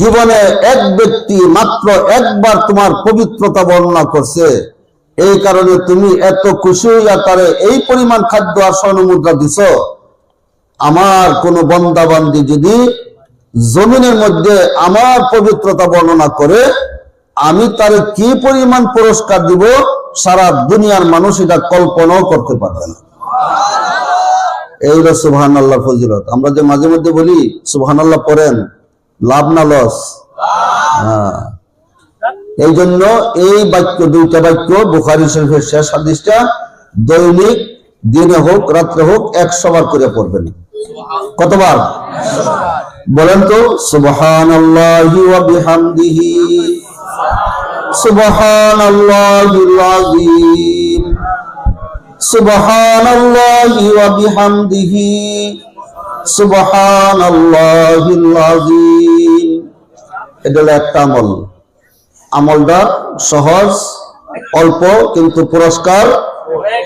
জীবনে এক ব্যক্তি মাত্র একবার তোমার পবিত্রতা বর্ণনা করছে। এই কারণে তুমি এত খুশি হইয়া তারে এই পরিমাণ খাদ্য আর স্বর্ণ মুদ্রা দিছ। আমার কোন বন্দা বান্দি যদি জমিনের মধ্যে আমার পবিত্রতা বর্ণনা করে, আমি তারে কি পরিমাণ পুরস্কার দিব সারা দুনিয়ার মানুষ এটা কল্পনাও করতে পারবে না। এই হলো সুবহান আল্লাহ ফজিলত। আমরা যে মাঝে মধ্যে বলি সুবহান আল্লাহ পড়েন লাভ না লস? হ্যাঁ। এই জন্য এই বাক্য, দুইটা বাক্য বুখারি শরীফের শেষ হাদিসটা দৈনিক, দিনে হোক, রাত্রে হোক, একশো বার করে পড়বেন। কতবার? বলেন তো সুবহান বিহামদিহি। সুবহান সুবহান বিহামদিহি। সুবহান আমল। আমলটা সহজ, অল্প, কিন্তু পুরস্কার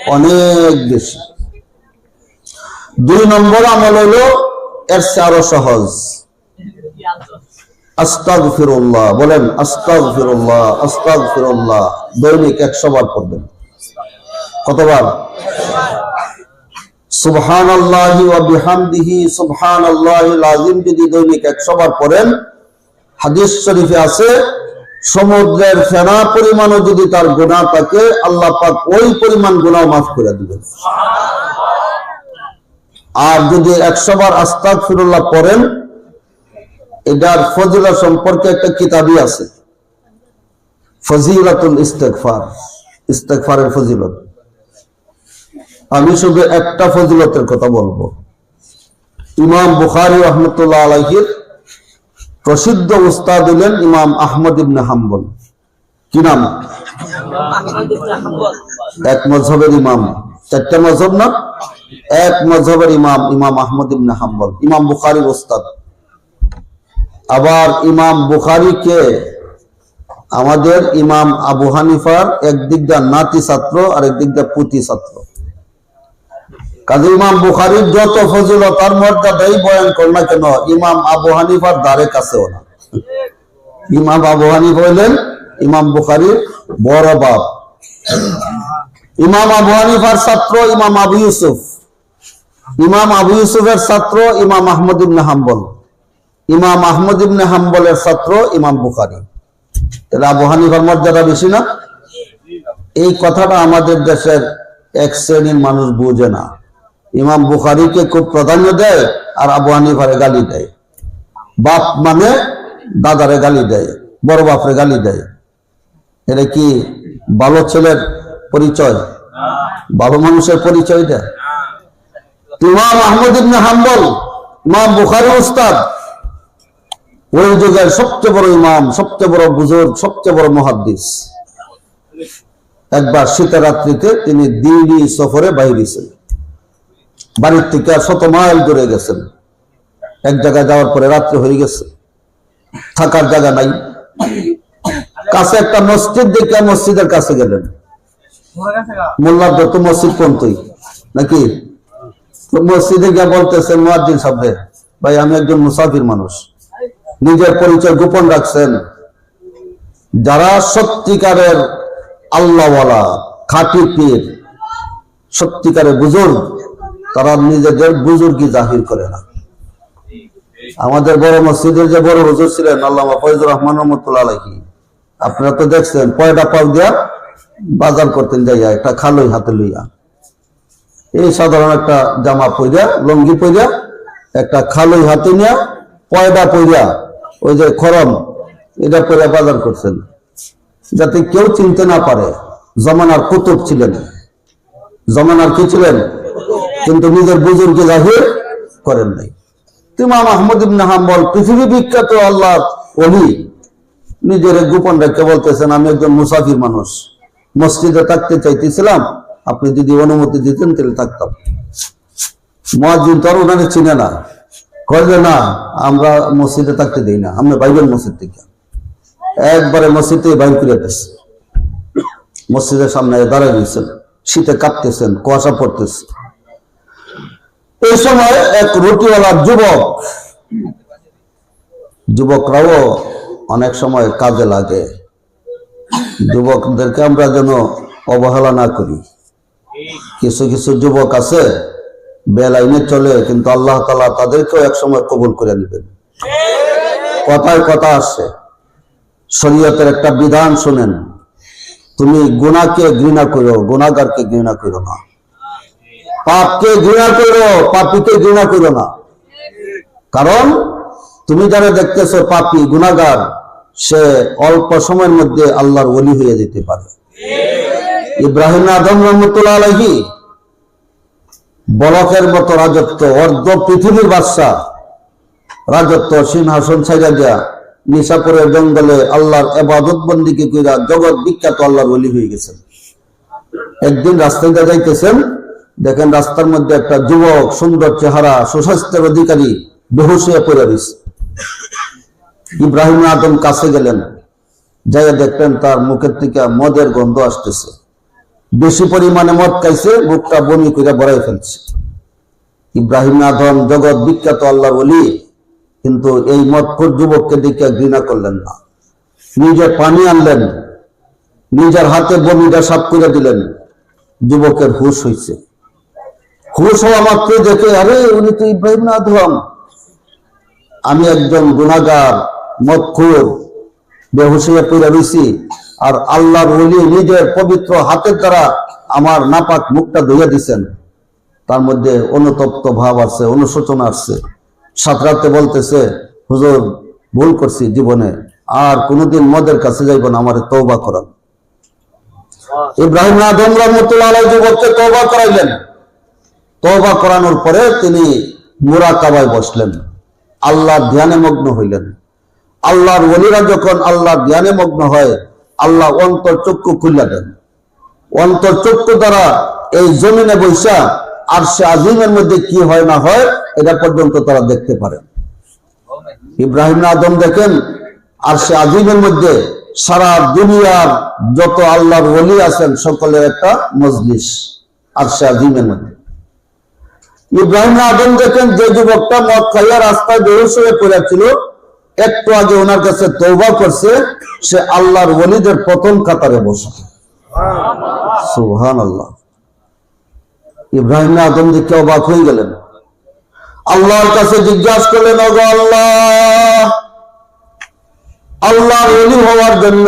অনেক বেশি। দুই নম্বর আমল হলো, এর আরও সহজ। আস্তাগ ফিরুল্লাহ বলেন আস্তাগ ফিরুল্লাহ আস্তাগ ফিরুল্লাহ দৈনিক একশো বার পড়বেন। কতবার? সমুদ্রের ফেনা যদি তার থাকে, আল্লাহ ওই পরিমাণ মাফ করে দিবেন। আর যদি একশো বার আস্তাক ফিরুল্লাহ পড়েন, এটার ফজিলা সম্পর্কে একটা কিতাবই আছে। ফজিলাতুল ইস্তেকফার ইস্তেকফারের ফজিলত। আমি শুধু একটা ফজিলতের কথা বলব। ইমাম বুখারি রহমতুল্লাহ আলহির প্রসিদ্ধ উস্তাদ হলেন ইমাম আহমদ ইবনে হাম্বল। কি নাম? এক মজহবের ইমাম। চারটা মজহব না? এক মজহবের ইমাম ইমাম আহমদ ইবনে হাম্বল। ইমাম বুখারির উস্তাদ। আবার ইমাম বুখারিকে আমাদের ইমাম আবু হানিফার একদিক দিয়ে নাতি ছাত্র আর একদিক দিয়ে পুতি ছাত্র। কাজে ইমাম বুখারির যত ফজিলত আর মর্যাদাই বয়ান কর না কেন? ইমাম আবু হানিফার দ্বারে কাছেও না। ইমাম আবু হানিফ হইলেন ইমাম বুখারির বড় বাপ। ইমাম আবু হানিফার ছাত্র ইমাম আবু ইউসুফ। ইমাম আবু ইউসুফের ছাত্র ইমাম আহমদ ইবনে হাম্বল। ইমাম আহমদ ইবনে হাম্বলের ছাত্র ইমাম বুখারি। তাহলে আবু হানিফার মর্যাদা বেশি না? এই কথাটা আমাদের দেশের এক শ্রেণির মানুষ বুঝে না। ইমাম বুখারিকে খুব প্রাধান্য দেয় আর আবু হানিফারে গালি দেয়। বাপ মানে দাদারে গালি দেয়, বড় বাপরে গালি দেয়। এটা কি ভালো ছেলের পরিচয়? ভালো মানুষের পরিচয় দেয় ইমাম আহমদ ইবনে হাম্বল, ইমাম বুখারি উস্তাদ, ওই যুগের সবচেয়ে বড় ইমাম, সবচেয়ে বড় বুজুর্গ, সবচেয়ে বড় মহাদ্দিস। একবার শীতের রাত্রিতে তিনি দিল্লি সফরে বাইরেছেন বাড়ির থেকে শত মাইল দূরে গেছেন। এক জায়গায় যাওয়ার পরে রাত্রি হয়ে গেছে। থাকার জায়গা নাই। কাছে একটা মসজিদ দেখে মসজিদের কাছে গেলেন। মোল্লার দত্ত মসজিদ কোন তুই? নাকি? মসজিদে গিয়ে বলতেছেন মুয়াজ্জিন সাহেব, ভাই, আমি একজন মুসাফির মানুষ। নিজের পরিচয় গোপন রাখছেন। যারা সত্যিকারের আল্লাহওয়ালা, খাঁটি পীর, সত্যিকারের বুজুর্গ তারা নিজেদের বুজুর্গি জাহির করে না। আমাদের বড় মসজিদের যে বড় হুজুর ছিলেন আল্লামা ফয়জুর রহমান রহমতুল্লাহ আলহী আপনারা তো দেখছেন পয়টা পাও দিয়া বাজার করতেন যাইয়া, একটা খালই হাতে লইয়া। এই সাধারণ একটা জামা পইরা, লঙ্গি পইরা, একটা খালই হাতে নিয়া, পয়দা পইরা, ওই যে খরম, এটা পরে বাজার করছেন। যাতে কেউ চিনতে না পারে, জমানার কুতুব ছিলেন। জমানার কি ছিলেন? কিন্তু নিজের বুজুর্গে জাহির করেন নাই। ইমাম আহমদ ইবনে হাম্বল, পৃথিবী বিখ্যাত আল্লাহ ওলি, নিজের গোপন রেখে বলতেছেন, আমি একজন মুসাফির মানুষ। মসজিদে থাকতে চাইতেছিলাম, আপনি যদি অনুমতি দিতেন তাহলে থাকতাম। চিনে না। কয়ে না, আমরা মসজিদে থাকতে দিই না, আমরা বাইবেল মসজিদ থেকে। একবারে মসজিদে বাইর করে মসজিদের সামনে দাঁড়ায় দিয়েছেন শীতে কাঁপতেছেন, কুয়াশা পড়তেছে। এই সময় এক রুটিওয়ালা যুবক, যুবকরাও অনেক সময় কাজে লাগে। যুবকদেরকে আমরা যেন অবহেলা না করি। কিছু কিছু যুবক আছে, বেলাইনে চলে, কিন্তু আল্লাহ তালা তাদেরকেও একসময় কবুল করে নেবেন। কথায় কথা আসছে শরীয়তের একটা বিধান শুনেন, তুমি গুণাকে ঘৃণা করো গুনাহগারকে ঘৃণা করো না। পাপকে ঘৃণা করো, পাপীকে ঘৃণা করো না। কারণ তুমি যারা দেখতেছো পাপী গুনাহগার, সে অল্প সময়ের মধ্যে আল্লাহর ওলি হয়ে যেতে পারে। ইব্রাহিম আদম রহমতুল্লাহ আলহী বলকের মতো রাজত্ব, অর্ধ পৃথিবীর বাদশাহ, রাজত্ব, সিংহাসন ছাইরা দিয়া নিশাপুরের জঙ্গলে আল্লাহর এবাদত বন্দিকে কইরা জগৎ বিখ্যাত আল্লাহর ওলি হয়ে গেছেন। একদিন রাস্তায় যাইতেছেন দেখেন রাস্তার মধ্যে একটা যুবক সুন্দর চেহারা, সুস্বাস্থ্যের অধিকারী, বেহুশ হয়ে পড়ে রয়েছে। ইব্রাহিম আদম কাছে গেলেন, যাইয়া দেখলেন তার মুখের থেকে মদের গন্ধ আসতেছে। বেশি পরিমাণে মদ খাইছে, মুখটা বমি করে বড়াই ফেলছে। ইব্রাহিম আদম জগৎ বিখ্যাত আল্লাহ বলি কিন্তু এই মদখোর যুবককে দেখে ঘৃণা করলেন না। নিজে পানি আনলেন, নিজের হাতে বমিটা সাফ করে দিলেন, যুবকের হুশ হয়েছে হুশ হওয়া দেখে, আরে, উনি তো ইব্রাহিম না আদম। আমি একজন গুণাগার মদখোর বেহুশিয়া পড়ে রয়েছি আর আল্লাহর ওলি নিজের পবিত্র হাতের দ্বারা আমার নাপাক মুখটা ধুয়ে দিছেন। তার মধ্যে অনুতপ্ত ভাব আছে অনুশোচনা আসছে। সাঁতরাতে বলতেছে, হুজুর, ভুল করছি জীবনে, আর কোনোদিন মদের কাছে যাইব না, আমার তৌবা করান। ইব্রাহিম আদম রহমতুল্লাহ যুবককে তৌবা করাইলেন। তৌবা করানোর পরে তিনি মুরাকাবায় বসলেন। আল্লাহ ধ্যানে মগ্ন হইলেন। আল্লাহর ওলিরা যখন আল্লাহ ধ্যানে মগ্ন হয়, আল্লাহ অন্তর চক্ষু খুলে দেন। অন্তর চক্ষু দ্বারা এই জমিনে বৈশা আর সে আজিমের মধ্যে কি হয় না হয়, এটা পর্যন্ত তারা দেখতে পারেন ইব্রাহিম আদম দেখেন আর সে আজিমের মধ্যে সারা দুনিয়ার যত আল্লাহর ওলি আছেন, সকলের একটা মজলিস আর সে আজিমের মধ্যে। ইব্রাহিম আদম দেখেন যে যুবকটা মদ খাইয়া রাস্তায় বেহুশ হয়ে পড়েছিল, একটু আগে ওনার কাছে তৌবা করছে, সে আল্লাহর ওলিদের প্রথম কাতারে বসে। সুহান আল্লাহ ইব্রাহিম আদম দেখে অবাক হয়ে গেলেন। আল্লাহর কাছে জিজ্ঞাসা করলেন, ওগো আল্লাহ, আল্লাহর ওলি হওয়ার জন্য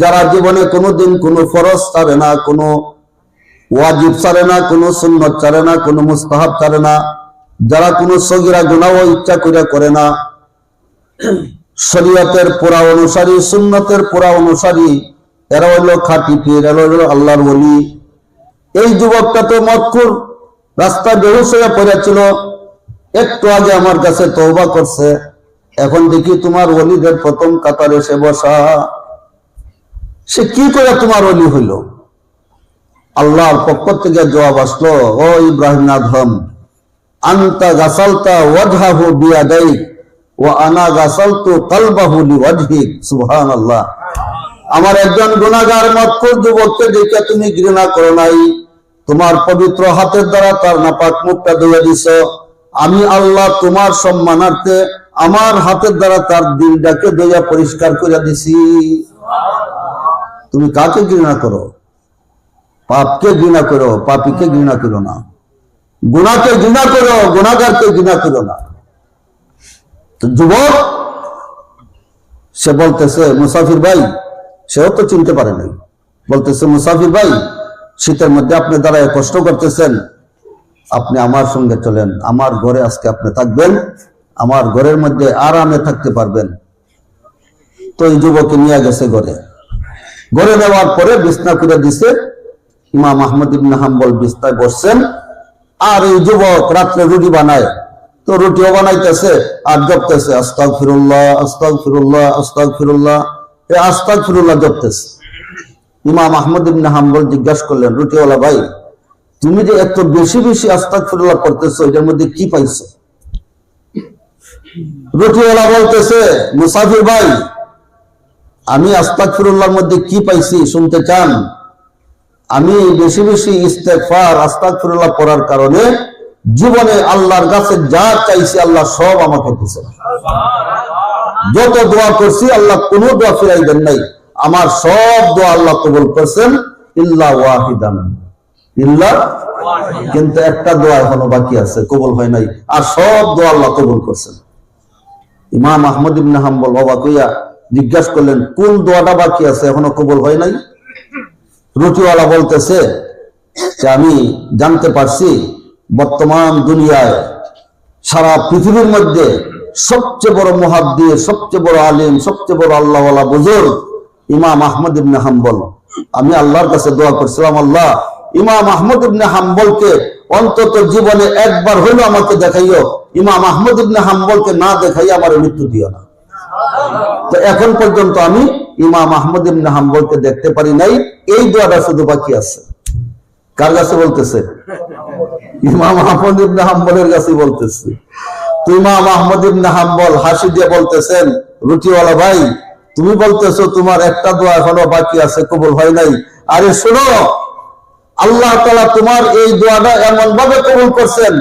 যারা জীবনে কোনোদিন কোনো ফরজ ছাড়ে না, কোনো ওয়াজিব ছাড়ে না, কোনো সুন্নত ছাড়ে না, কোনো মুস্তাহাব ছাড়ে না। যারা কোনো সগিরা গুণাও ইচ্ছা করে করে না, শরীয়তের পুরা অনুসারী, সুন্নতের পুরা অনুসারী, এরা হইল খাটি পীর, এরা হইল আল্লাহর বলি এই যুবকটা তো মতকুর রাস্তায় বেহুশ হয়ে পড়েছিল। একটু আগে আমার কাছে তৌবা করছে, এখন দেখি তোমার অলিদের প্রথম কাতারে সে বসা। সে কি করে তোমার অলি হইল? আল্লাহর পক্ষ থেকে জবাব আসলো, ও ইব্রাহিম আধম আন্তা গাসালতা ওয়াজহাহু বিয়াদাইক ও আনা গাসালতু কালবাহু লিওয়াজহিক। সুবহানাল্লাহ। আমার একজন গুনাহগার মতকুর যুবককে দেখে তুমি ঘৃণা করো নাই। তোমার পবিত্র হাতের দ্বারা তার নাপাক মুখটা ধুয়ে দিছ। আমি আল্লাহ তোমার সম্মানার্থে আমার হাতের দ্বারা তার দিলটাকে ধুইয়া পরিষ্কার করে দিছি। তুমি কাকে ঘৃণা করো? পাপকে ঘৃণা করো, পাপিকে ঘৃণা করো না। গুণাকে ঘৃণা করো, গুণাগারকে ঘৃণা করো না। যুবক, সে বলতেছে, মুসাফির ভাই, সেও তো চিনতে পারে নাই। বলতেছে, মুসাফির ভাই, শীতের মধ্যে আপনি দাঁড়ায় কষ্ট করতেছেন। আপনি আমার সঙ্গে চলেন। আমার ঘরে আজকে আপনি থাকবেন। আমার ঘরের মধ্যে আরামে থাকতে পারবেন। তো এই যুবকে নিয়ে গেছে ঘরে। ঘরে নেওয়ার পরে বিছনা করে দিছে। ইমাম আহমদ ইবনে হাম্বল বিছনায় বসছেন আর এই যুবক রাত্রে রুটি বানায়। তো রুটিও বানাইতেছে, আর জপতেছে আস্তাক ফিরুল্লাহ আস্তাক ফিরুল্লাহ আস্তাক ফিরুল্লাহ এই আস্তাক ফিরুল্লাহ জপতেছে। ইমাম আহমদ ইবনে হাম্বল জিজ্ঞাসা করলেন, রুটিওয়ালা ভাই, তুমি যে এত বেশি বেশি আস্তাক ফিরুল্লাহ করতেছো এটার মধ্যে কি পাইছো? রুটিওয়ালা বলতেছে, মুসাফির ভাই, আমি আস্তাক ফিরুল্লাহর মধ্যে কি পাইছি শুনতে চান? আমি বেশি বেশি ইস্তেফার আস্তাক ফিরুল্লাহ পড়ার কারণে জীবনে আল্লাহর কাছে যা চাইছি আল্লাহ সব আমাকে দিছে যত দোয়া করছি আল্লাহ কোনো দোয়া ফিরাই দেন নাই। আমার সব দোয়া আল্লাহ কবুল করছেন। ইল্লা ইল্লা কিন্তু একটা দোয়া এখনও বাকি আছে, কবুল হয় নাই। আর সব দোয়া আল্লাহ কবুল করছেন। ইমাম আহমদ ইবনে হাম্বল অবাক হইয়া জিজ্ঞাসা করলেন, কোন দোয়াটা বাকি আছে, এখনও কবুল হয় নাই? রুটিওয়ালা বলতেছে যে আমি জানতে পারছি বর্তমান দুনিয়ায় সারা পৃথিবীর মধ্যে সবচেয়ে বড় মুহাদ্দিস, সবচেয়ে বড় আলিম, সবচেয়ে বড় আল্লাহওয়ালা বুজুর্গ ইমাম আহমদ ইবনে হাম্বল। আমি আল্লাহর কাছে দোয়া করছিলাম, আল্লাহ, ইমাম আহমদ ইবনে হাম্বলকে অন্তত জীবনে একবার হইল আমাকে দেখাইও। ইমাম আহমদ ইবনে হাম্বলকে না দেখাই আমার মৃত্যু দিও না। তো এখন পর্যন্ত আমি ইমাম আহমদ ইবনে হাম্বলকে দেখতে পারি নাই। এই দোয়াটা শুধু বাকি আছে। কার কাছে বলতেছে? ইমাম আহমদ ইবনে হাম্বলের কাছে বলতেছে। তো ইমাম আহমদ ইবনে হাম্বল হাসি দিয়ে বলতেছেন, রুটিওয়ালা ভাই, তুমি বলতেছো তোমার একটা দোয়া এখনও বাকি আছে, কবুল হয় নাই। আরে শোনো, আল্লাহ তালা তোমার এই দোয়াটা এমন ভাবে কবুল করছেন।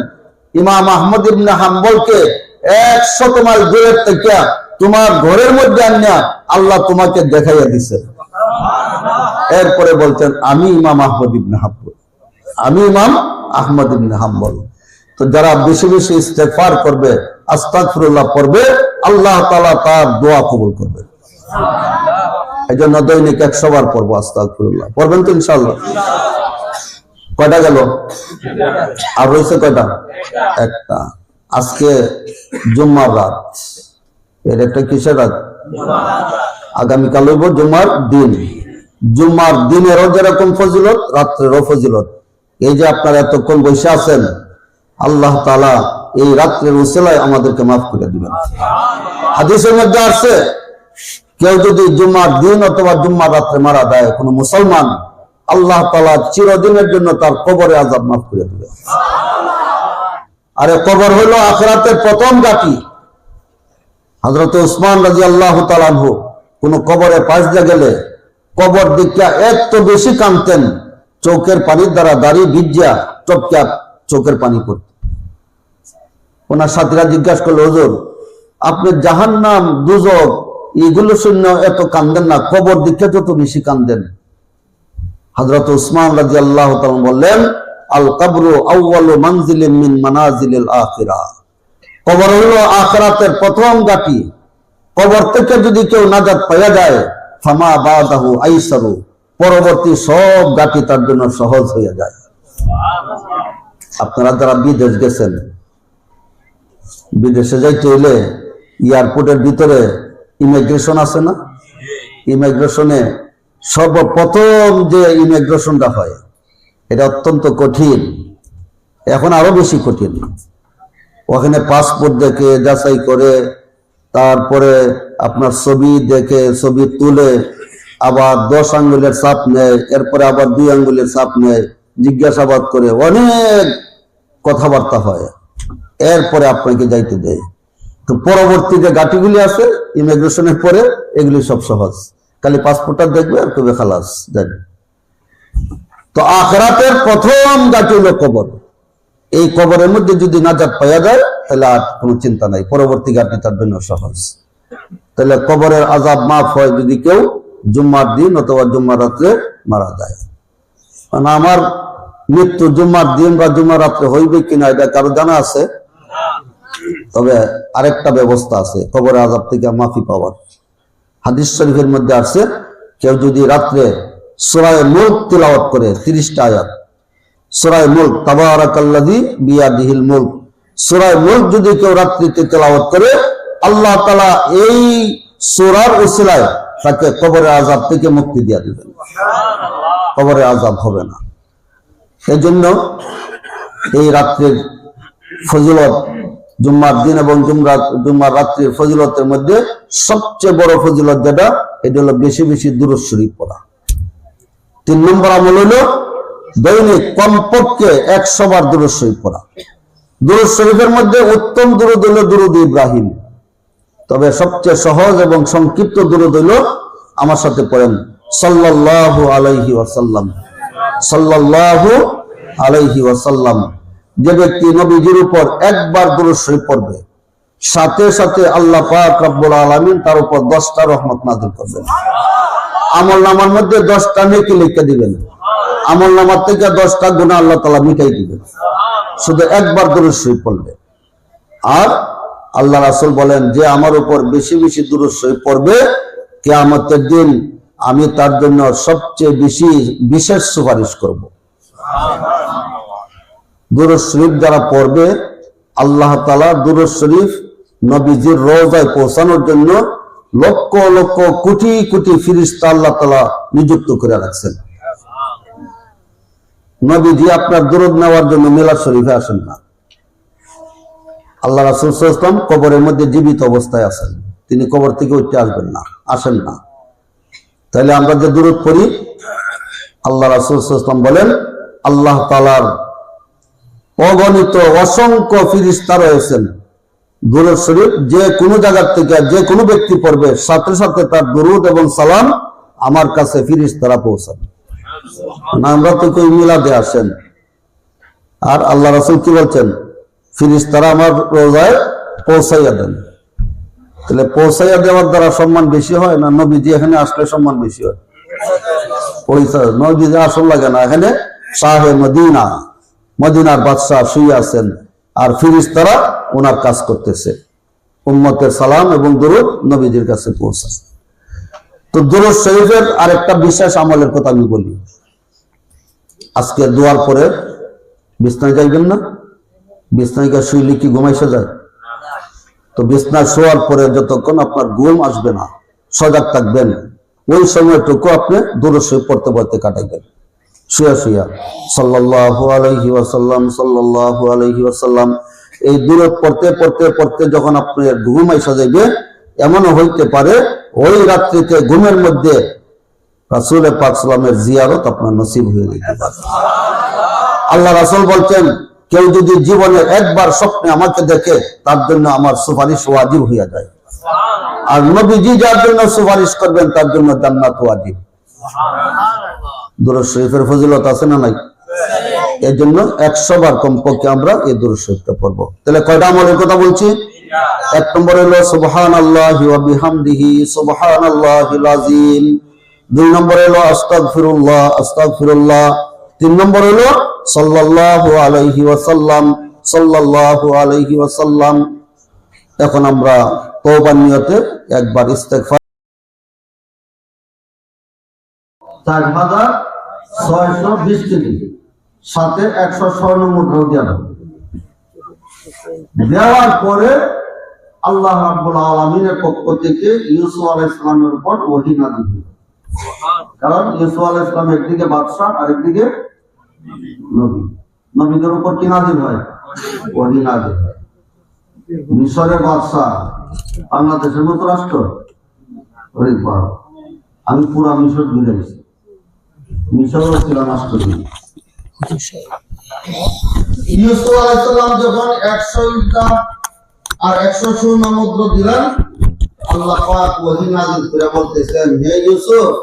ইমাম আহমদ ইবনে হাম্বলকে একশত মাইল দূরের থেকে তোমার ঘরের মধ্যে আনিয়া আল্লাহ তোমাকে দেখাইয়া দিছে। এরপরে বলছেন, আমি ইমাম আহমদ ইবনে হাম্বল। আমি ইমাম আহমদ ইবনে হাম্বল। তো যারা বেশি বেশি ইস্তেফার করবে, আস্তাগফিরুল্লাহ পড়বে, আল্লাহ তাআলা তার দোয়া কবুল করবে। এই জন্য দৈনিক একশো বার পড়ব আস্তাগফিরুল্লাহ। পড়বেন তো ইনশাআল্লাহ। কয়টা গেল? আর রয়েছে কয়টা? একটা। আজকে জুম্মার রাত। এর একটা কিসের রাত? আগামীকাল হইব জুম্মার দিন। জুম্মার দিনেরও যেরকম ফজিলত, রাত্রেরও ফজিলত। এই যে আপনারা এতক্ষণ বসে আছেন, আল্লাহ তালা এই রাত্রের উসেলায় আমাদেরকে মাফ করে দিবেন। হাদিসের মধ্যে আছে, কেউ যদি জুম্মার দিন অথবা জুম্মার রাত্রে মারা দেয় কোনো মুসলমান, আল্লাহ তালা চিরদিনের জন্য তার কবরে আজাব মাফ করে দিবে আরে কবর হইল আখরাতের প্রথম গাটি হজরত উসমান রাজি আল্লাহ তালানহু কোন কবরে পাশ দিয়ে গেলে কবর দিকটা এত বেশি কানতেন চৌকের পানির দ্বারা দাঁড়িয়ে ভিজিয়া চপকা চোখের পানি করত ওনার সাথীরা জিজ্ঞাসা করল, হুজুর, আপনি জাহান্নাম দুজক, এগুলো শূন্য এত কান্দেন না, কবর দিকে যত বেশি কান্দেন হজরত উসমান রাজি আল্লাহ বললেন আল কাবরু আউ্বালু মানজিলিন মিন মানাজিলিল আখিরা কবর হলো আখরাতের প্রথম গাটি কবর থেকে যদি কেউ নাজাত পাওয়া যায়, ফামা বাদাহু আইসারু। পরবর্তী সব গাটি তার জন্য সহজ হয়ে যায়। আপনারা যারা বিদেশ গেছেন, বিদেশে যাইতে হইলে এয়ারপোর্টের ভিতরে ইমিগ্রেশন আছে না? ইমিগ্রেশনে সর্বপ্রথম যে ইমিগ্রেশনটা হয়, এটা অত্যন্ত কঠিন। এখন আরও বেশি কঠিন। ওখানে পাসপোর্ট দেখে, যাচাই করে, তারপরে আপনার ছবি দেখে, ছবি তুলে, আবার দশ আঙ্গুলের চাপ নেয়, এরপরে আবার দুই আঙ্গুলের চাপ নেয়, জিজ্ঞাসাবাদ করে, অনেক কথাবার্তা হয়। এরপরে আপনাকে যাইতে দেয়। তো পরবর্তী যে গাটিগুলি আছে, ইমিগ্রেশনের পরে এগুলি সব সহজ। খালি পাসপোর্টটা দেখবে আর কবে খালাস যাবে তো আখরাতের প্রথম গাটি হলো কবর। এই কবরের মধ্যে যদি নাজাত পাওয়া যায়, তাহলে আর কোনো চিন্তা নাই। পরবর্তী গাটি তার জন্য সহজ। তাহলে কবরের আজাব মাফ হয় যদি কেউ জুম্মার দিন অথবা জুম্মার রাত্রে মারা যায়। মানে আমার মৃত্যু জুম্মার দিন বা জুম্মার রাত্রে হইবে কিনা এটা কারও জানা আছে? তবে আরেকটা ব্যবস্থা আছে কবরের আজাব থেকে মাফি পাওয়ার। হাদিস শরীফের মধ্যে আছে কেউ যদি রাত্রে সুরায় মুল্ক তিলাওয়াত করে, তিরিশটা আয়াত সুরায় মুল্ক তাবারাকাল্লাযী বিয়াদিহিল মুল্ক। সুরায় মুল্ক যদি কেউ রাত্রিতে তেলাওয়াত করে আল্লাহ তাআলা এই সূরার উসিলায় তাকে কবরের আযাব থেকে মুক্তি দিয়া দিবেন। কবরের আযাব হবে না। এজন্য এই রাত্রির ফজিলত জুম্মার দিন এবং জুমরা জুম্মার রাত্রির ফজিলতের মধ্যে সবচেয়ে বড় ফজিলত যেটা এটা হলো বেশি বেশি দূরত শরীফ পড়া। তিন নম্বর আমল হলো দৈনিক কমপক্ষে একশো বার দূরত শরীফ পড়া। দূরত শরীফের মধ্যে উত্তম দূরদ হলো দুরুদ ইব্রাহিম। তবে সবচেয়ে সহজ এবং সংক্ষিপ্ত দূরদ হইল আমার সাথে পড়েন সাল্লাল্লাহু আলাইহি ওয়াসাল্লাম। সাল্লাল্লাহু আলাইহি ওয়াসাল্লাম। যে ব্যক্তি নবীজির উপর একবার দূরত শরীফ পড়বে, সাথে সাথে আল্লাহ পাক রব্বুল আলামিন তার উপর দশটা রহমত নাজিল করবেন। আমল নামার মধ্যে দশটা নেকি লিখে দিবেন। আমল নামার থেকে দশটা গুণা আল্লাহ তালা মিটাই দিবেন। শুধু একবার দূরের শরীফ পড়লে। আর আল্লাহ রাসুল বলেন, যে আমার উপর বেশি বেশি দূরের শরীফ পড়বে, কেয়ামতের দিন আমি তার জন্য সবচেয়ে বেশি বিশেষ সুপারিশ করব। দুরুদ শরীফ যারা পড়বে, আল্লাহ তালা দুরুদ শরীফ নবীজির রোজায় পৌঁছানোর জন্য লক্ষ লক্ষ কোটি কোটি ফিরিস্তা আল্লাহ তালা নিযুক্ত করে রাখছেন। নবীজি আপনার দূরদ নেওয়ার জন্য মেলা শরীফে আসেন না। আল্লাহ রাসুল ইসলাম কবরের মধ্যে জীবিত অবস্থায় আছেন। তিনি কবর থেকে উঠতে আসবেন না, আসেন না। তাহলে আমরা যে দূরত পড়ি, আল্লাহ রাসুল ইসলাম বলেন, আল্লাহ তালার অগণিত অসংখ্য ফিরিস্তা রয়েছেন। দুরুদ শরীফ যে কোনো জায়গার থেকে, যে কোনো ব্যক্তি পড়বে, সাথে সাথে তার দুরুদ এবং সালাম আমার কাছে ফিরিস্তারা পৌঁছান তো মিলাদে আসেন। আর আল্লাহ রাসুল কি বলছেন? ফিরিস্তারা আমার রোজায় পৌঁছাইয়া দেন। তাহলে পৌঁছাইয়া দেওয়ার দ্বারা সম্মান বেশি হয় না নবীজি এখানে আসলে সম্মান বেশি হয়? নবীজি আসল লাগে না। এখানে শাহে মদিনা, মদিনার বাদশাহ শুয়ে আছেন। আর ফিরিস্তারা ওনার কাজ করতেছে। উম্মতের সালাম এবং দরুদ নবীজির কাছে পৌঁছায়। তো দরুদ শরীফের আরেকটা বিশেষ আমলের কথা আমি বলি। আজকে দোয়ার পরে বিছনায় যাইবেন না? বিছনায় শুইলে কি ঘুমাইসে যায়? তো বিছনায় শোয়ার পরে যতক্ষণ আপনার ঘুম আসবে না, সজাগ থাকবেন। ওই সময়টুকু আপনি দূরে শরীফ পড়তে পড়তে কাটাইবেন। শুয়া শুয়া। সাল্লাল্লাহু আলাইহি ওয়াসাল্লাম, সাল্লাল্লাহু আলাইহি ওয়াসাল্লাম। এই দূরত পড়তে পড়তে পড়তে যখন আপনার ঘুম আইসা যাইবে, এমনও হইতে পারে ওই রাত্রিতে ঘুমের মধ্যে রাসূল পাক সাল্লামের জিয়ারত আপনার নসিব হয়ে যেতে আল্লাহ রাসূল বলছেন, কেউ যদি জীবনে একবার স্বপ্নে আমাকে দেখে, তার জন্য আমার সুপারিশ ওয়াজিব হইয়া যায়। আর নবীজি যার জন্য সুপারিশ করবেন, তার জন্য জান্নাত ওয়াজিব। দুরুদ শরীফের ফজিলত আছে না নাই? এই জন্য একশো বার কমপক্ষে আমরা এই দুরুদ শরীফটা পড়ব। তাহলে কয়টা আমলের কথা বলছি? এক নম্বর হলো সুবহান আল্লাহ বিহামদিহি সুবহান আল্লাহিল আজিম দুই নম্বর হলো আস্তাগফিরুল্লাহ আস্তাগফিরুল্লাহ। তিন নম্বর হলো সাল্লাল্লাহু আলাইহি ওয়াসাল্লাম, সাল্লাল্লাহু আলাইহি ওয়াসাল্লাম। এখন আমরা তওবার নিয়তে একবার ইস্তেগফার চার হাজার ছয়শো বিশ কেজি, সাথে একশো স্বর্ণ মুদ্রাও দেওয়া দেওয়ার পরে আল্লাহ রাব্বুল আলমিনের পক্ষ থেকে ইউসুফ আলাহ ইসলামের উপর ওহি নাজিল হলো। কারণ ইসলাম একদিকে বাদশাহ নবী। নবীদের উপর কি হয়? ওহি মিশরের বাদশাহ, বাংলাদেশের মতো রাষ্ট্র? আমি পুরা মিশর ঘুরে গেছি। মিশরও ছিলাম রাষ্ট্র ইউসুফ আলাইসাল্লাম যখন একশো আর একশো সমুদ্র দিলেন আল্লাহ পাক ওহি নাযিল করে বলতেছেন হে ইউসুফ